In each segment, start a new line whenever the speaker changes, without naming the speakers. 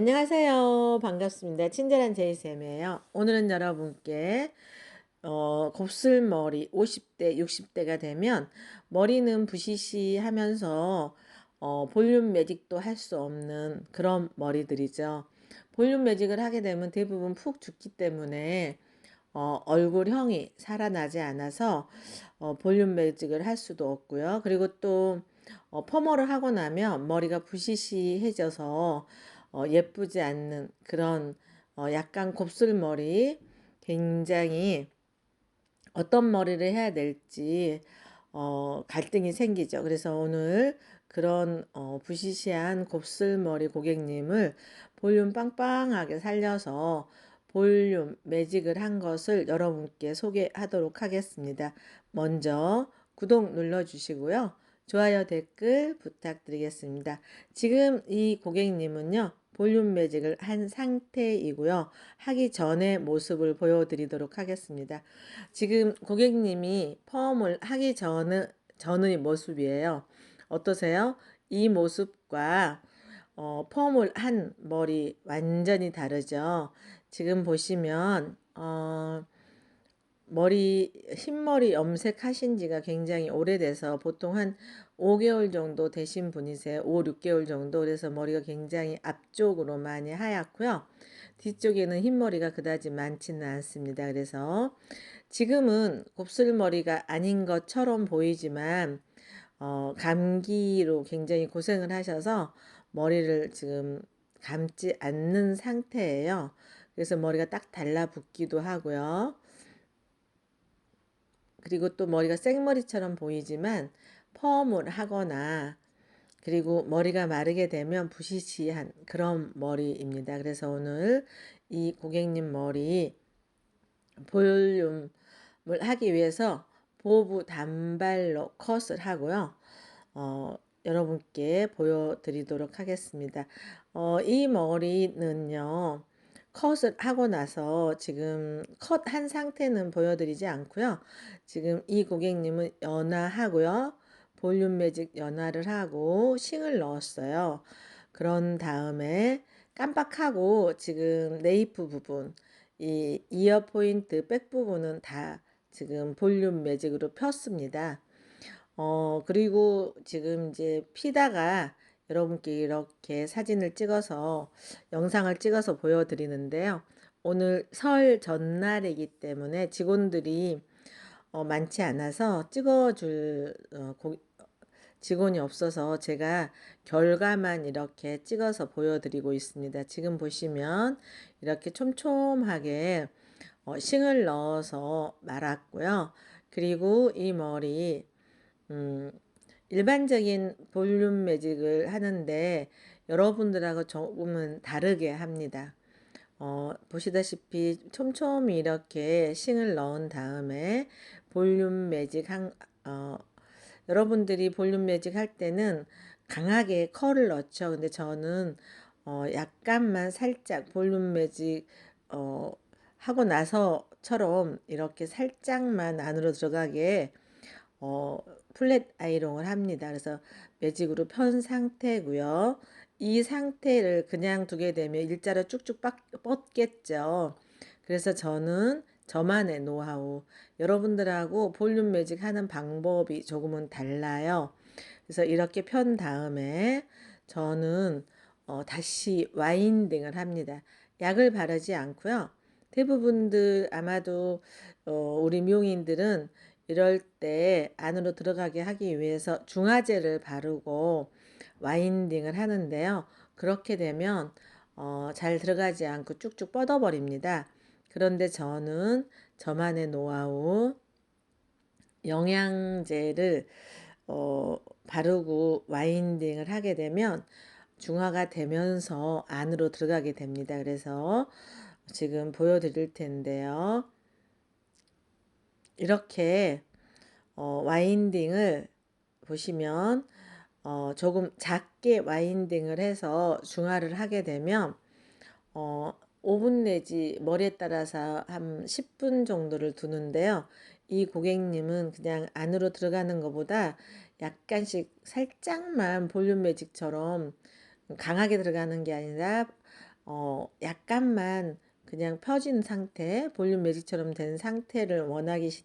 안녕하세요. 반갑습니다. 친절한 제이쌤이에요. 오늘은 여러분께 어, 곱슬머리 50대, 60대가 되면 머리는 부시시하면서 어, 볼륨 매직도 할 수 없는 그런 머리들이죠. 볼륨 매직을 하게 되면 대부분 푹 죽기 때문에 어, 얼굴형이 살아나지 않아서 어, 볼륨 매직을 할 수도 없고요. 그리고 또 어, 펌어를 하고 나면 머리가 부시시해져서 어, 예쁘지 않는 그런 어, 약간 곱슬머리 굉장히 어떤 머리를 해야 될지 어, 갈등이 생기죠. 그래서 오늘 그런 어, 부시시한 곱슬머리 고객님을 볼륨 빵빵하게 살려서 볼륨 매직을 한 것을 여러분께 소개하도록 하겠습니다. 먼저 구독 눌러주시고요. 좋아요 댓글 부탁드리겠습니다. 지금 이 고객님은요. 볼륨 매직을 한 상태이고요. 하기 전에 모습을 보여드리도록 하겠습니다. 지금 고객님이 펌을 하기 전, 전의 모습이에요. 어떠세요? 이 모습과 어, 펌을 한 머리 완전히 다르죠. 지금 보시면 어, 머리 흰머리 염색하신 지가 굉장히 오래돼서 보통 한 5개월 정도 되신 분이세요. 5, 6개월 정도. 그래서 머리가 굉장히 앞쪽으로 많이 하얗고요. 뒤쪽에는 흰머리가 그다지 많지는 않습니다. 그래서 지금은 곱슬머리가 아닌 것처럼 보이지만 어, 감기로 굉장히 고생을 하셔서 머리를 지금 감지 않는 상태예요. 그래서 머리가 딱 달라붙기도 하고요. 그리고 또 머리가 생머리처럼 보이지만 펌을 하거나 그리고 머리가 마르게 되면 부시시한 그런 머리입니다. 그래서 오늘 이 고객님 머리 볼륨을 하기 위해서 보부 단발로 컷을 하고요. 어, 여러분께 보여드리도록 하겠습니다. 어, 이 머리는요. 컷을 하고 나서 지금 컷 한 상태는 보여드리지 않고요. 지금 이 고객님은 연화하고요. 볼륨 매직 연화를 하고 싱을 넣었어요. 그런 다음에 깜빡하고 지금 네이프 부분, 이 이어 포인트 백 부분은 다 지금 볼륨 매직으로 폈습니다. 어, 그리고 지금 이제 피다가 여러분께 이렇게 사진을 찍어서 영상을 찍어서 보여드리는데요. 오늘 설 전날이기 때문에 직원들이 어, 많지 않아서 찍어줄 어, 고, 직원이 없어서 제가 결과만 이렇게 찍어서 보여드리고 있습니다. 지금 보시면 이렇게 촘촘하게 어, 싱을 넣어서 말았고요. 그리고 이 머리 음, 일반적인 볼륨 매직을 하는데 여러분들하고 조금은 다르게 합니다. 어, 보시다시피 촘촘히 이렇게 싱을 넣은 다음에 볼륨 매직 한, 어, 여러분들이 볼륨 매직 할 때는 강하게 컬을 넣죠. 근데 저는 어, 약간만 살짝 볼륨 매직 어, 하고 나서처럼 이렇게 살짝만 안으로 들어가게 어, 플랫 아이롱을 합니다. 그래서 매직으로 편 상태고요. 이 상태를 그냥 두게 되면 일자로 쭉쭉 뻗겠죠. 그래서 저는 저만의 노하우, 여러분들하고 볼륨 매직 하는 방법이 조금은 달라요. 그래서 이렇게 편 다음에 저는 어, 다시 와인딩을 합니다. 약을 바르지 않고요. 대부분들 아마도 어, 우리 미용인들은 이럴 때 안으로 들어가게 하기 위해서 중화제를 바르고 와인딩을 하는데요. 그렇게 되면 어, 잘 들어가지 않고 쭉쭉 뻗어버립니다. 그런데 저는 저만의 노하우 영양제를 어, 바르고 와인딩을 하게 되면 중화가 되면서 안으로 들어가게 됩니다. 그래서 지금 보여드릴 텐데요. 이렇게 어, 와인딩을 보시면 어, 조금 작게 와인딩을 해서 중화를 하게 되면 어, 5분 내지 머리에 따라서 한 10분 정도를 두는데요. 이 고객님은 그냥 안으로 들어가는 것보다 약간씩 살짝만 볼륨 매직처럼 강하게 들어가는 게 아니라 어, 약간만 그냥 펴진 상태, 볼륨 매직처럼 된 상태를 원하기, 시-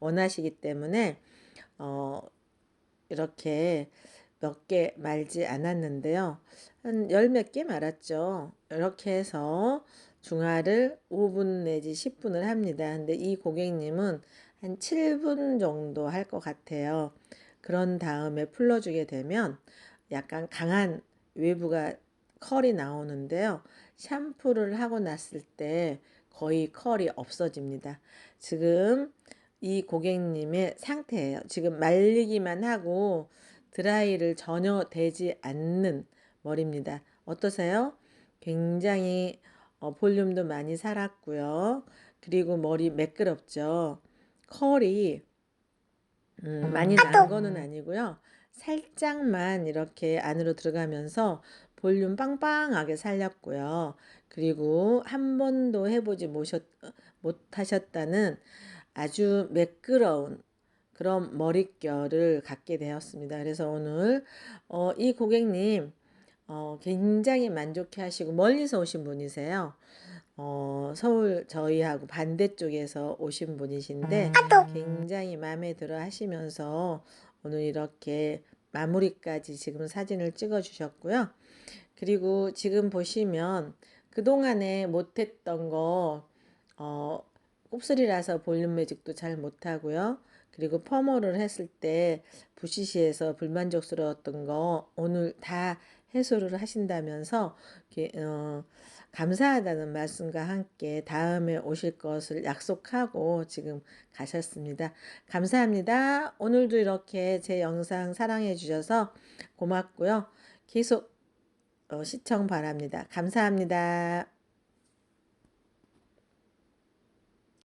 원하시기 때문에, 어, 이렇게 몇 개 말지 않았는데요. 한 열 몇 개 말았죠. 이렇게 해서 중화를 5분 내지 10분을 합니다. 근데 이 고객님은 한 7분 정도 할 것 같아요. 그런 다음에 풀러주게 되면 약간 강한 외부가 컬이 나오는데요. 샴푸를 하고 났을 때 거의 컬이 없어집니다. 지금 이 고객님의 상태예요. 지금 말리기만 하고 드라이를 전혀 되지 않는 머리입니다. 어떠세요? 굉장히 어, 볼륨도 많이 살았고요. 그리고 머리 매끄럽죠. 컬이 음, 많이 난 거는 아니고요. 살짝만 이렇게 안으로 들어가면서 볼륨 빵빵하게 살렸고요. 그리고 한 번도 해보지 모셨, 못하셨다는 아주 매끄러운 그런 머릿결을 갖게 되었습니다. 그래서 오늘 어, 이 고객님 어, 굉장히 만족해 하시고 멀리서 오신 분이세요. 어, 서울 저희하고 반대쪽에서 오신 분이신데 굉장히 마음에 들어 하시면서 오늘 이렇게 마무리까지 지금 사진을 찍어 주셨고요. 그리고 지금 보시면 그동안에 못했던 거, 어, 곱슬이라서 볼륨 매직도 잘 못하고요. 그리고 펌어를 했을 때 부시시해서 불만족스러웠던 거 오늘 다 해소를 하신다면서 어, 감사하다는 말씀과 함께 다음에 오실 것을 약속하고 지금 가셨습니다. 감사합니다. 오늘도 이렇게 제 영상 사랑해 주셔서 고맙고요. 계속 어, 시청 바랍니다. 감사합니다.